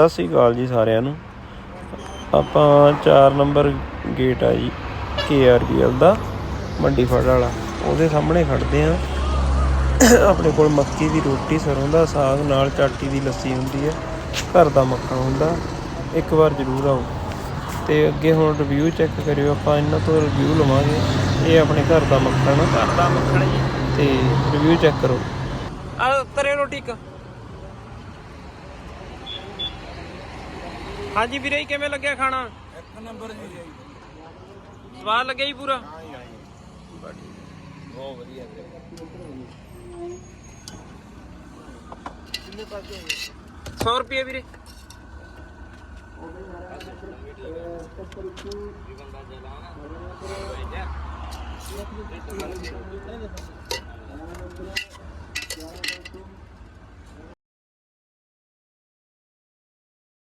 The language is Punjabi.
ਸਤਿ ਸ੍ਰੀ ਅਕਾਲ ਜੀ ਸਾਰਿਆਂ ਨੂੰ। ਆਪਾਂ 4 ਨੰਬਰ ਗੇਟ ਆ ਜੀ KRBL ਦਾ ਮੰਡੀ ਫੜ ਵਾਲਾ। ਉਹਦੇ ਸਾਹਮਣੇ ਖੜਦੇ ਆ ਆਪਣੇ ਕੋਲ ਮੱਕੀ ਦੀ ਰੋਟੀ ਸਰੋਂ ਦਾ ਸਾਗ ਨਾਲ ਚਾਟੀ ਦੀ ਲੱਸੀ ਹੁੰਦੀ ਹੈ। ਘਰ ਦਾ ਮੱਖਣ ਹੁੰਦਾ। ਇੱਕ ਵਾਰ ਜ਼ਰੂਰ ਆਓ। ਤੇ ਅੱਗੇ ਹੁਣ ਰਿਵਿਊ ਚੈੱਕ ਕਰਿਓ। ਆਪਾਂ ਇਹਨਾਂ ਤੋਂ ਰਿਵਿਊ ਲਵਾਂਗੇ। ਇਹ ਆਪਣੇ ਘਰ ਦਾ ਮੱਖਣ ਘਰ ਦਾ ਮੱਖਣ ਜੀ। ਤੇ ਰਿਵਿਊ ਚੈੱਕ ਕਰੋ। ਆ ਤਰੇ ਰੋਟੀ ਇੱਕ। ਹਾਂਜੀ ਵੀਰੇ ਜੀ, ਕਿਵੇਂ ਲੱਗਿਆ ਖਾਣਾ? ਇੱਕ ਨੰਬਰ ਜੀ ਸਵਾਦ ਲੱਗਿਆ ਜੀ ਪੂਰਾ? ਬਹੁਤ ਵਧੀਆ ਵੀਰੇ। 100 ਰੁਪਏ ਵੀਰੇ।